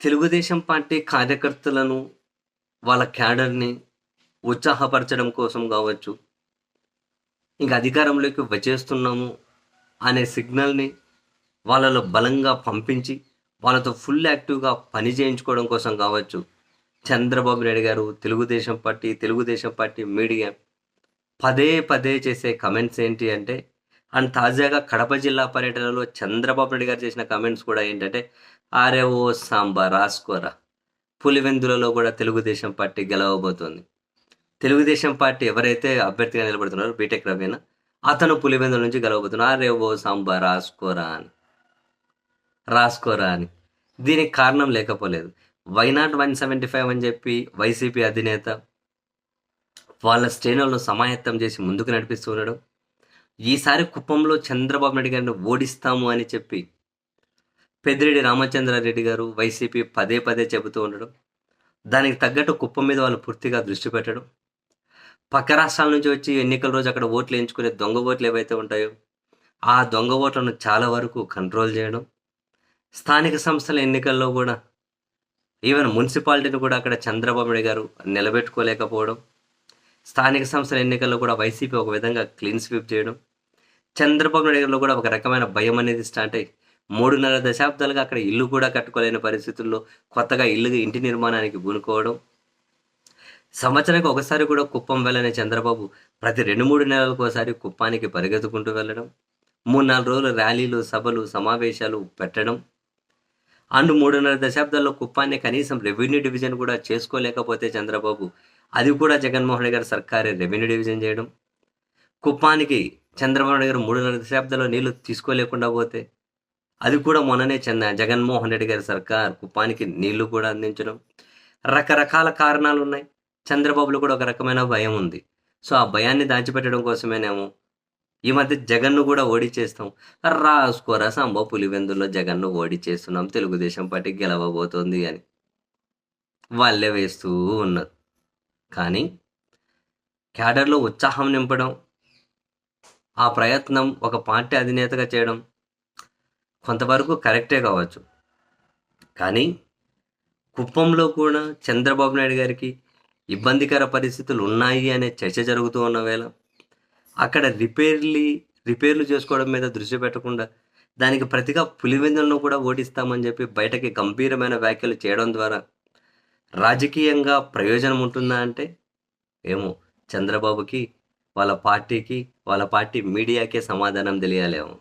Telugu Desam party కార్యకర్తలను వాళ్ళ క్యాడర్ని ఉత్సాహపరచడం కోసం కావచ్చు ఇంక అధికారంలోకి వచ్చేస్తున్నాము అనే సిగ్నల్ని వాళ్ళలో బలంగా పంపించి వాళ్ళతో ఫుల్ యాక్టివ్గా పని చేయించుకోవడం కోసం కావచ్చు. Chandrababu Naidu garu Telugu Desam party Telugu Desam party media పదే పదే చేసే కమెంట్స్ ఏంటి అంటే అండ్ తాజాగా కడప జిల్లా పర్యటనలో చంద్రబాబు నాయుడు గారు చేసిన కమెంట్స్ కూడా ఏంటంటే ఆరే ఓ సాంబా రాసుకోరా. పులివెందులలో కూడా తెలుగుదేశం పార్టీ గెలవబోతోంది. తెలుగుదేశం పార్టీ ఎవరైతే అభ్యర్థిగా నిలబడుతున్నారో బీటెక్ రవీణ అతను పులివెందుల నుంచి గెలవబోతున్నారు ఆరే ఓ సాంబా రాసుకోరా అని. రాసుకోరా అని. దీనికి కారణం లేకపోలేదు. వైనాట్ వన్ సెవెంటీ ఫైవ్ అని చెప్పి వైసీపీ అధినేత వాళ్ళ శ్రేణులను సమాయత్తం చేసి ముందుకు నడిపిస్తూ ఉండడం ఈసారి కుప్పంలో చంద్రబాబు నాయుడు గారిని ఓడిస్తాము అని చెప్పి పెద్దిరెడ్డి రామచంద్రారెడ్డి గారు వైసీపీ పదే పదే చెబుతూ ఉండడం దానికి తగ్గట్టు కుప్పం మీద వాళ్ళు పూర్తిగా దృష్టి పెట్టడం పక్క రాష్ట్రాల నుంచి వచ్చి ఎన్నికల రోజు అక్కడ ఓట్లు వేయించుకునే దొంగ ఓట్లు ఏవైతే ఉంటాయో ఆ దొంగ ఓట్లను చాలా వరకు కంట్రోల్ చేయడం స్థానిక సంస్థల ఎన్నికల్లో కూడా ఈవెన్ మున్సిపాలిటీని కూడా అక్కడ చంద్రబాబు నాయుడు గారు నిలబెట్టుకోలేకపోవడం స్థానిక సంస్థల ఎన్నికల్లో కూడా వైసీపీ ఒక విధంగా క్లీన్ స్వీప్ చేయడం చంద్రబాబు నాయుడు గారిలో కూడా ఒక రకమైన భయం అనేది స్టార్ట్ అయ్యి మూడున్నర దశాబ్దాలుగా అక్కడ ఇల్లు కూడా కట్టుకోలేని పరిస్థితుల్లో కొత్తగా ఇల్లు ఇంటి నిర్మాణానికి పూనుకోవడం. సంవత్సరానికి ఒకసారి కూడా కుప్పం వెళ్ళని చంద్రబాబు ప్రతి రెండు మూడు నెలలకు ఒకసారి కుప్పానికి పరిగెత్తుకుంటూ వెళ్ళడం. మూడు నాలుగు రోజులు ర్యాలీలు సభలు సమావేశాలు పెట్టడం. అండ్ మూడున్నర దశాబ్దాల్లో కుప్పాన్ని కనీసం రెవెన్యూ డివిజన్ కూడా చేసుకోలేకపోతే చంద్రబాబు అది కూడా జగన్మోహన్ గారి సర్కారే రెవెన్యూ డివిజన్ చేయడం. కుప్పానికి చంద్రబాబు గారు మూడున్నర దశాబ్దాల్లో నీళ్ళు తీసుకోలేకుండా పోతే అది కూడా మొన్ననే చెంద జగన్మోహన్ రెడ్డి గారి సర్కార్ కుప్పానికి నీళ్ళు కూడా అందించడం. రకరకాల కారణాలు ఉన్నాయి చంద్రబాబులో కూడా ఒక రకమైన భయం ఉంది. సో ఆ భయాన్ని దాచిపెట్టడం కోసమేనేమో ఈ మధ్య జగన్ను కూడా ఓడిచేస్తాం రాసుకోరా సాంబో పులివెందుల్లో జగన్ను ఓడిచేస్తున్నాం తెలుగుదేశం పార్టీ గెలవబోతోంది అని. వాళ్ళే వేస్తూ ఉన్నారు. కానీ క్యాడర్లో ఉత్సాహం నింపడం ఆ ప్రయత్నం ఒక పార్టీ అధినేతగా చేయడం కొంతవరకు కరెక్టే కావచ్చు. కానీ కుప్పంలో కూడా చంద్రబాబు నాయుడు గారికి ఇబ్బందికర పరిస్థితులు ఉన్నాయి అనే చర్చ జరుగుతూ ఉన్న వేళ అక్కడ రిపేర్లు రిపేర్లు చేసుకోవడం మీద దృష్టి పెట్టకుండా దానికి ప్రతిగా పులివెందులను కూడా ఓడిస్తామని చెప్పి బయటకి గంభీరమైన వ్యాఖ్యలు చేయడం ద్వారా రాజకీయంగా ప్రయోజనం ఉంటుందా అంటే ఏమో చంద్రబాబుకి వాళ్ళ పార్టీకి వాళ్ళ పార్టీ మీడియాకే సమాధానం తెలియాలేమో.